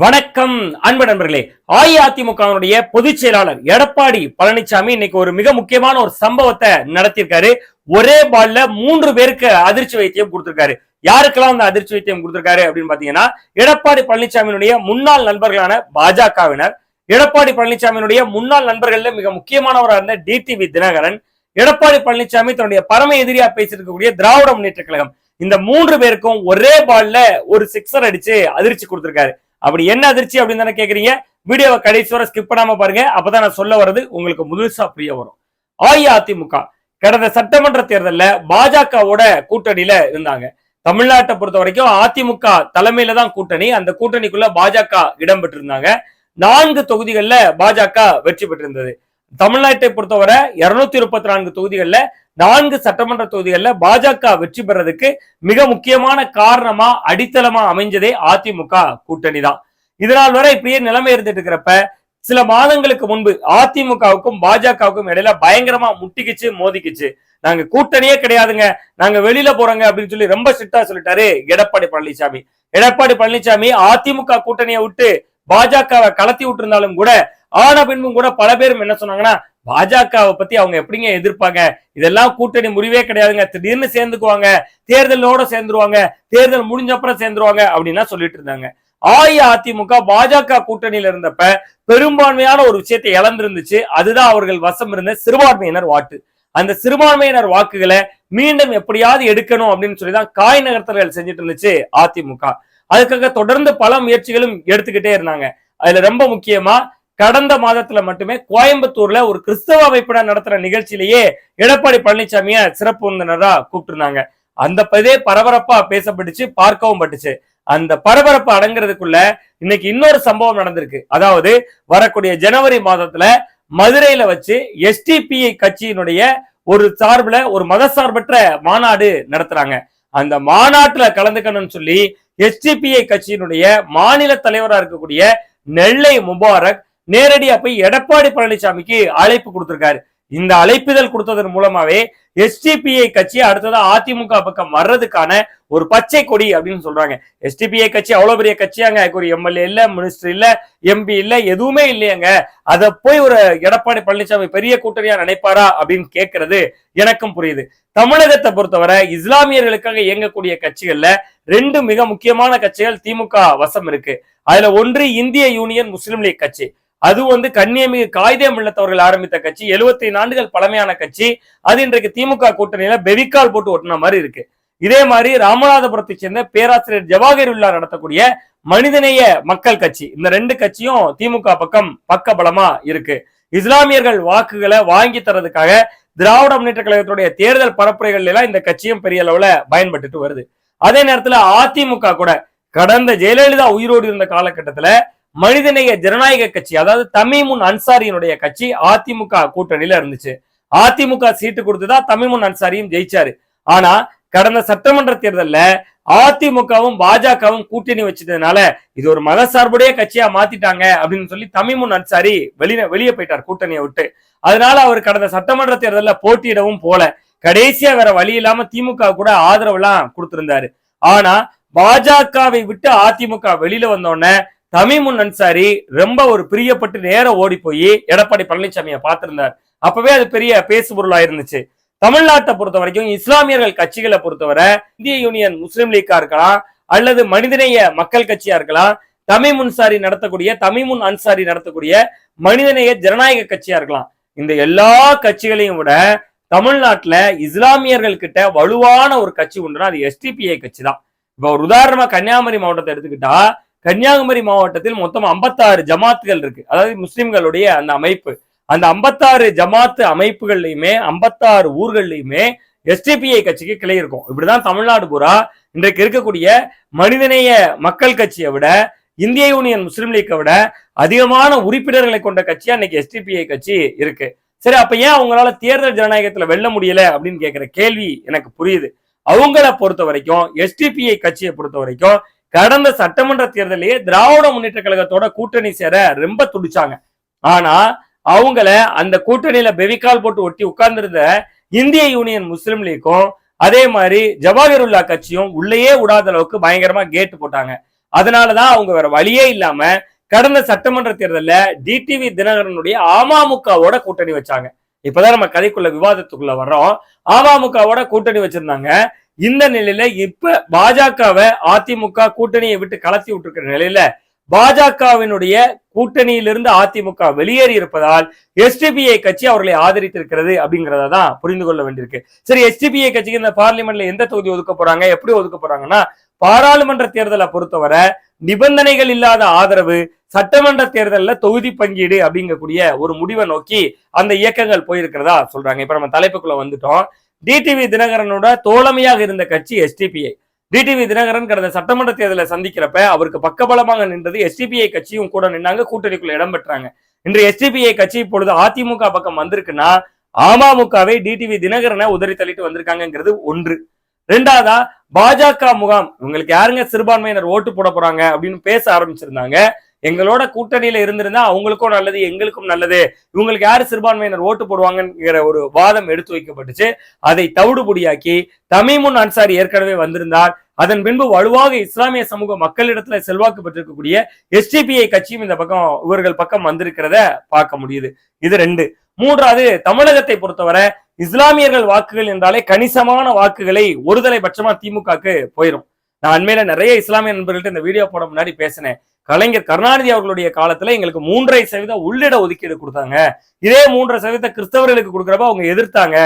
வணக்கம் அன்பு நண்பர்களே. அஇஅதிமுகவினுடைய பொதுச் செயலாளர் எடப்பாடி பழனிசாமி இன்னைக்கு ஒரு மிக முக்கியமான ஒரு சம்பவத்தை நடத்தியிருக்காரு. ஒரே பால்ல மூன்று பேருக்கு அதிர்ச்சி வைத்தியம் கொடுத்திருக்காரு. யாருக்கெல்லாம் அந்த அதிர்ச்சி வைத்தியம் கொடுத்திருக்காரு அப்படின்னு பாத்தீங்கன்னா எடப்பாடி பழனிசாமியினுடைய முன்னாள் நண்பர்களான பாஜகவினர் எடப்பாடி பழனிசாமியினுடைய முன்னாள் நண்பர்கள்ல மிக முக்கியமானவராக இருந்த டிடிவி தினகரன் எடப்பாடி பழனிசாமி தன்னுடைய பரம எதிரியா பேசியிருக்கக்கூடிய திராவிட முன்னேற்ற கழகம். இந்த மூன்று பேருக்கும் ஒரே பால்ல ஒரு சிக்ஸர் அடிச்சு அதிர்ச்சி கொடுத்திருக்காரு. அப்படி என்ன அதிர்ச்சி அப்படின்னு தானே கேக்குறீங்க? வீடியோவை கடைசி வரை ஸ்கிப் பண்ணாம பாருங்க. அப்பதான் நான் சொல்ல வர்றது உங்களுக்கு முழுசா புரிய வரும். அஇஅதிமுக கடந்த சட்டமன்ற தேர்தல்ல பாஜகவோட கூட்டணியில இருந்தாங்க. தமிழ்நாட்டை பொறுத்த வரைக்கும் அதிமுக தலைமையில தான் கூட்டணி. அந்த கூட்டணிக்குள்ள பாஜக இடம் பெற்றிருந்தாங்க. நான்கு தொகுதிகள்ல பாஜக வெற்றி பெற்றிருந்தது. தமிழ்நாட்டை பொறுத்தவரை இருநூத்தி முப்பத்தி நான்கு தொகுதிகள்ல நான்கு சட்டமன்ற தொகுதிகள்ல பாஜக வெற்றி பெறதுக்கு மிக முக்கியமான காரணமா அடித்தளமா அமைஞ்சதே அதிமுக கூட்டணி தான். இதனால் வரை இப்படியே நிலைமை இருந்துட்டு இருக்கிறப்ப சில மாதங்களுக்கு முன்பு அதிமுகவுக்கும் பாஜகவுக்கும் இடையில பயங்கரமா முட்டிக்கிச்சு மோதிக்குச்சு. நாங்க கூட்டணியே கிடையாதுங்க. நாங்க வெளியில போறோங்க அப்படின்னு சொல்லி ரொம்ப ஸ்ட்ரிக்டா சொல்லிட்டாரு எடப்பாடி பழனிசாமி. எடப்பாடி பழனிசாமி அதிமுக கூட்டணியை விட்டு பாஜகவை கலத்தி விட்டு கூட ஆன பின்பும் கூட பல பேரும் என்ன சொன்னாங்கன்னா பாஜகவை பத்தி அவங்க எப்படிங்க எதிர்ப்பாங்க? இதெல்லாம் கூட்டணி முடிவே கிடையாதுங்க. திடீர்னு சேர்ந்துக்குவாங்க. தேர்தலோட சேர்ந்துருவாங்க. தேர்தல் முடிஞ்ச அப்புறம் சேர்ந்துருவாங்க அப்படின்னா சொல்லிட்டு இருந்தாங்க. அஇஅதிமுக பாஜக கூட்டணியில இருந்தப்ப பெரும்பான்மையான ஒரு விஷயத்தை இழந்திருந்துச்சு. அதுதான் அவர்கள் வசம் இருந்த சிறுபான்மையினர் வாட்டு அந்த சிறுபான்மையினர் வாக்குகளை மீண்டும் எப்படியாவது எடுக்கணும் அப்படின்னு சொல்லி தான் காய் நகர்த்தல்கள் செஞ்சுட்டு இருந்துச்சு அதிமுக அதுக்காக தொடர்ந்து பல முயற்சிகளும் எடுத்துக்கிட்டே இருந்தாங்க. அதுல ரொம்ப முக்கியமா கடந்த மாதத்துல மட்டுமே கோயம்புத்தூர்ல ஒரு கிறிஸ்தவ அமைப்பினர் நடத்துற நிகழ்ச்சியிலேயே எடப்பாடி பழனிசாமிய சிறப்பு விருந்தினரா கூப்பிட்டுருந்தாங்க. அந்த பதே பரபரப்பா பேசப்பட்டுச்சு பார்க்கவும் பட்டுச்சு. அந்த பரபரப்பு அடங்குறதுக்குள்ள இன்னைக்கு இன்னொரு சம்பவம் நடந்திருக்கு. அதாவது வரக்கூடிய ஜனவரி மாதத்துல மதுரையில வச்சு எஸ்டிபிஐ கட்சியினுடைய ஒரு சார்புல ஒரு மதசார்பற்ற மாநாடு நடத்துறாங்க. அந்த மாநாட்டுல கலந்துக்கணும்னு சொல்லி எஸ்டிபிஐ கட்சியினுடைய மாநில தலைவராக இருக்கக்கூடிய நெல்லை முபாரக் நேரடியா போய் எடப்பாடி பழனிசாமிக்கு அழைப்பு கொடுத்திருக்காரு. இந்த அழைப்பிதழ் கொடுத்ததன் மூலமாவே எஸ்டிபிஐ கட்சி அடுத்ததா அதிமுக பக்கம் வர்றதுக்கான ஒரு பச்சை கொடி அப்படின்னு சொல்றாங்க. எஸ்டிபிஐ கட்சி அவ்வளவு பெரிய கட்சியாங்க. ஒரு எம்எல்ஏ இல்ல மினிஸ்டர் இல்ல எம்பி இல்ல எதுவுமே இல்லையாங்க. அதை போய் ஒரு எடப்பாடி பழனிசாமி பெரிய கூட்டணியா நினைப்பாரா அப்படின்னு கேட்கறது எனக்கும் புரியுது. தமிழகத்தை பொறுத்தவரை இஸ்லாமியர்களுக்காக இயங்கக்கூடிய கட்சிகள்ல ரெண்டு மிக முக்கியமான கட்சிகள் திமுக வசம் இருக்கு. அதுல ஒன்று இந்திய யூனியன் முஸ்லிம் லீக் கட்சி. அது வந்து கண்ணியமிகு காயிதே மில்லத்தவர்கள் ஆரம்பித்த கட்சி 75 ஆண்டுகள் பழமையான கட்சி அது இன்றைக்கு திமுக கூட்டணியில பெவிக்கால் போட்டு ஒட்டின மாதிரி இருக்கு. இதே மாதிரி ராமநாதபுரத்தை சேர்ந்த பேராசிரியர் ஜவாஹிருல்லா நடத்தக்கூடிய மனிதநேய மக்கள் கட்சி. இந்த ரெண்டு கட்சியும் திமுக பக்கம் பக்க பலமா இருக்கு. இஸ்லாமியர்கள் வாக்குகளை வாங்கி தரதுக்காக திராவிட முன்னேற்ற கழகத்துடைய தேர்தல் பரப்புரைகள் எல்லாம் இந்த கட்சியும் பெரிய அளவுல பயன்பட்டுட்டு வருது. அதே நேரத்துல அதிமுக கூட கடந்த ஜெயலலிதா உயிரோடு இருந்த காலகட்டத்துல மனிதநேய ஜனநாயக கட்சி அதாவது தமிமுன் அன்சாரியினுடைய கட்சி அதிமுக கூட்டணியில இருந்துச்சு. அதிமுக சீட்டு கொடுத்துதான் தமிமுன் அன்சாரியும் ஜெயிச்சாரு. ஆனா கடந்த சட்டமன்ற தேர்தல்ல அதிமுகவும் பாஜகவும் கூட்டணி வச்சதுனால இது ஒரு மதசார்புடைய கட்சியா மாத்திட்டாங்க அப்படின்னு சொல்லி தமிமுன் அன்சாரி வெளியே வெளியே போயிட்டார் கூட்டணியை விட்டு. அதனால அவர் கடந்த சட்டமன்ற தேர்தலில் போட்டியிடவும் போல. கடைசியா வேற வழி இல்லாம திமுக கூட ஆதரவுலாம் கொடுத்திருந்தாரு. ஆனா பாஜகவை விட்டு அதிமுக வெளியில வந்தோடனே தமிமுன் அன்சாரி ரொம்ப ஒரு பிரியப்பட்டு நேரம் ஓடி போய் எடப்பாடி பழனிசாமியை பார்த்திருந்தார். அப்பவே அது பெரிய பேசு பொருளா இருந்துச்சு. தமிழ்நாட்டை பொறுத்த வரைக்கும் இஸ்லாமியர்கள் கட்சிகளை பொறுத்தவரை இந்திய யூனியன் முஸ்லீம் லீக்கா இருக்கலாம் அல்லது மனிதநேய மக்கள் கட்சியா இருக்கலாம் தமிம் அன்சாரி நடத்தக்கூடிய தமிமுன் அன்சாரி நடத்தக்கூடிய மனிதநேய ஜனநாயக கட்சியா இருக்கலாம். இந்த எல்லா கட்சிகளையும் விட தமிழ்நாட்டுல இஸ்லாமியர்கள் கிட்ட வலுவான ஒரு கட்சி உண்டுனா அது எஸ்டிபிஐ கட்சி தான். இப்போ ஒரு உதாரணமா கன்னியாகுமரி மாவட்டத்தை எடுத்துக்கிட்டா கன்னியாகுமரி மாவட்டத்தில் மொத்தம் 56 ஜமாத்துகள் இருக்கு. அதாவது முஸ்லிம்களுடைய அந்த அமைப்பு. அந்த 56 ஜமாத்து அமைப்புகள்லையுமே ஐம்பத்தாறு ஊர்கள்லையுமே எஸ்டிபிஐ கட்சிக்கு கிளை இருக்கும். இப்படிதான் தமிழ்நாடு பூரா இன்றைக்கு இருக்கக்கூடிய மனிதநேய மக்கள் கட்சியை விட இந்திய யூனியன் முஸ்லீம் லீக்கை விட அதிகமான உறுப்பினர்களை கொண்ட கட்சியா இன்னைக்கு எஸ்டிபிஐ கட்சி இருக்கு. சரி அப்ப ஏன் அவங்களால தேர்தல் ஜனநாயகத்துல வெல்ல முடியல அப்படின்னு கேட்கிற கேள்வி எனக்கு புரியுது. அவங்கள பொறுத்த வரைக்கும் எஸ்டிபிஐ கட்சியை பொறுத்த வரைக்கும் கடந்த சட்டமன்ற தேர்தலையே திராவிட முன்னேற்ற கழகத்தோட கூட்டணி சேர ரொம்ப துடிச்சாங்க. ஆனா அவங்கள அந்த கூட்டணியில பெவிக்கால் போட்டு ஒட்டி உட்கார்ந்திருந்த இந்திய யூனியன் முஸ்லிம் லீக்கும் அதே மாதிரி ஜவாஹிருல்லா கட்சியும் உள்ளேயே விடாத அளவுக்கு பயங்கரமா கேட்டு போட்டாங்க. அதனாலதான் அவங்க வேற வழியே இல்லாம கடந்த சட்டமன்ற தேர்தலில் டிடிவி தினகரனுடைய அமமுகவோட கூட்டணி வச்சாங்க. இப்பதான் நம்ம கதைக்குள்ள விவாதத்துக்குள்ள வர்றோம். அமமுகவோட கூட்டணி வச்சிருந்தாங்க. இந்த நிலையில இப்ப பாஜகவை அதிமுக கூட்டணியை விட்டு கலத்தி விட்டுருக்கிற நிலையில பாஜகவினுடைய கூட்டணியிலிருந்து அதிமுக வெளியேறி இருப்பதால் எஸ்டிபிஐ கட்சி அவர்களை ஆதரித்திருக்கிறது அப்படிங்கிறத தான் புரிந்து கொள்ள வேண்டியிருக்கு. சரி எஸ்டிபிஐ கட்சிக்கு இந்த பார்லிமெண்ட்ல எந்த தொகுதி ஒதுக்க போறாங்க எப்படி ஒதுக்க போறாங்கன்னா பாராளுமன்ற தேர்தலை பொறுத்தவரை நிபந்தனைகள் இல்லாத ஆதரவு சட்டமன்ற தேர்தலில் தொகுதி பங்கீடு அப்படிங்கக்கூடிய ஒரு முடிவை நோக்கி அந்த இயக்கங்கள் போயிருக்கிறதா சொல்றாங்க. இப்ப நம்ம தலைப்புக்குள்ள வந்துட்டோம். டிடிவி தினகரனோட தோழமையாக இருந்த கட்சி எஸ்டிபிஐ டிடிவி தினகரன் கடந்த சட்டமன்ற தேர்தலை சந்திக்கிறப்ப அவருக்கு பக்கபலமாக நின்றது எஸ்டிபிஐ கட்சியும் கூட நின்னாங்க கூட்டணிக்குள்ள இடம் பெற்றாங்க. இன்று எஸ்டிபிஐ கட்சி இப்பொழுது அதிமுக பக்கம் வந்திருக்குன்னா அமமுகவை டிடிவி தினகரனை உதறி தள்ளிட்டு வந்திருக்காங்கிறது ஒன்று. ரெண்டாவதா பாஜக முகாம். இவங்களுக்கு யாருங்க சிறுபான்மையினர் ஓட்டு போட போறாங்க அப்படின்னு பேச ஆரம்பிச்சிருந்தாங்க. எங்களோட கூட்டணியில இருந்திருந்தா அவங்களுக்கும் நல்லது எங்களுக்கும் நல்லது. இவங்களுக்கு யாரு சிறுபான்மையினர் ஓட்டு போடுவாங்கங்கிற ஒரு வாதம் எடுத்து வைக்கப்பட்டுச்சு. அதை தவிடுபடியாக்கி தமிமுன் அன்சாரி ஏற்கனவே வந்திருந்தார். அதன் பின்பு வலுவாக இஸ்லாமிய சமூக மக்களிடத்துல செல்வாக்கு பெற்றிருக்கக்கூடிய எஸ்டிபிஐ கட்சியும் இந்த பக்கம் இவர்கள் பக்கம் வந்திருக்கிறத பார்க்க முடியுது. இது ரெண்டு. மூன்றாவது தமிழகத்தை பொறுத்தவரை இஸ்லாமியர்கள் வாக்குகள் என்றாலே கணிசமான வாக்குகளை ஒருதலை பட்சமா திமுகக்கு போயிடும் நான் அண்மையில நிறைய இஸ்லாமிய நண்பர்கள்ட்ட இந்த வீடியோ போட முன்னாடி பேசினேன். கலைஞர் கருணாநிதி அவர்களுடைய காலத்துல எங்களுக்கு மூன்றரை சதவீதம் உள்ளிட ஒதுக்கீடு கொடுத்தாங்க. இதே மூன்றரை சதவீத கிறிஸ்தவர்களுக்கு கொடுக்குறப்ப அவங்க எதிர்த்தாங்க.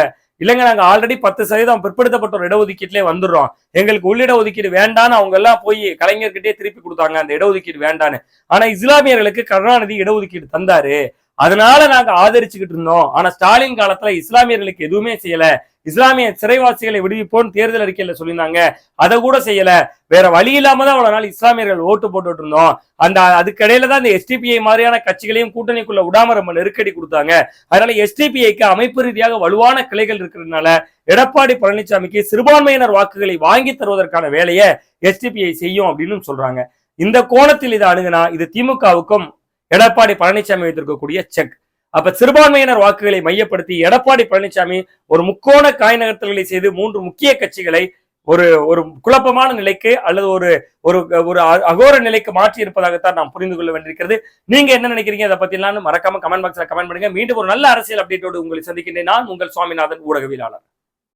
இல்லைங்க நாங்க ஆல்ரெடி பத்து சதவீதம் பிற்படுத்தப்பட்ட ஒரு இடஒதுக்கீட்டிலே வந்துடுறோம். எங்களுக்கு உள்ளிட ஒதுக்கீடு வேண்டான்னு அவங்க எல்லாம் போய் கலைஞர்கிட்டே திருப்பி கொடுத்தாங்க அந்த இடஒதுக்கீடு வேண்டான்னு. ஆனா இஸ்லாமியர்களுக்கு கருணாநிதி இடஒதுக்கீடு தந்தாரு. அதனால நாங்க ஆதரிச்சுக்கிட்டு இருந்தோம். ஆனா ஸ்டாலின் காலத்துல இஸ்லாமியர்களுக்கு எதுவுமே செய்யல. இஸ்லாமிய சிறைவாசிகளை விடுவிப்போம் தேர்தல் அறிக்கையில சொல்லியிருந்தாங்க. அதை கூட செய்யல. வேற வழி இல்லாம தான் அவ்வளவு நாள் இஸ்லாமியர்கள் ஓட்டு போட்டுட்டு இருந்தோம். அந்த அதுக்கிடையில தான் இந்த எஸ்டிபிஐ மாதிரியான கட்சிகளையும் கூட்டணிக்குள்ள விடாம ரொம்ப நெருக்கடி கொடுத்தாங்க. அதனால எஸ்டிபிஐக்கு அமைப்பு ரீதியாக வலுவான கிளைகள் இருக்கிறதுனால எடப்பாடி பழனிசாமிக்கு சிறுபான்மையினர் வாக்குகளை வாங்கி தருவதற்கான வேலையை எஸ்டிபிஐ செய்யும் அப்படின்னு சொல்றாங்க. இந்த கோணத்தில் இதை அணுகுனா இது திமுகவுக்கும் எடப்பாடி பழனிசாமி வைத்திருக்கக்கூடிய செக். அப்ப சிறுபான்மையினர் வாக்குகளை மையப்படுத்தி எடப்பாடி பழனிசாமி ஒரு முக்கோண காய் நகர்த்தல்களை செய்து மூன்று முக்கிய கட்சிகளை ஒரு ஒரு குழப்பமான நிலைக்கு அல்லது ஒரு ஒரு ஒரு அ- அகோர நிலைக்கு மாற்றி இருப்பதாகத்தான் நாம் புரிந்து கொள்ள வேண்டியிருக்கிறது. நீங்க என்ன நினைக்கிறீங்க? அதை பத்தி மறக்காம கமெண்ட் பாக்ஸ்ல கமெண்ட் பண்ணுங்க. மீண்டும் ஒரு நல்ல அரசியல் அப்டேட்டோடு உங்களை சந்திக்கின்றேன். நான் உங்கள் சுவாமிநாதன் ஊடகவியலாளர்.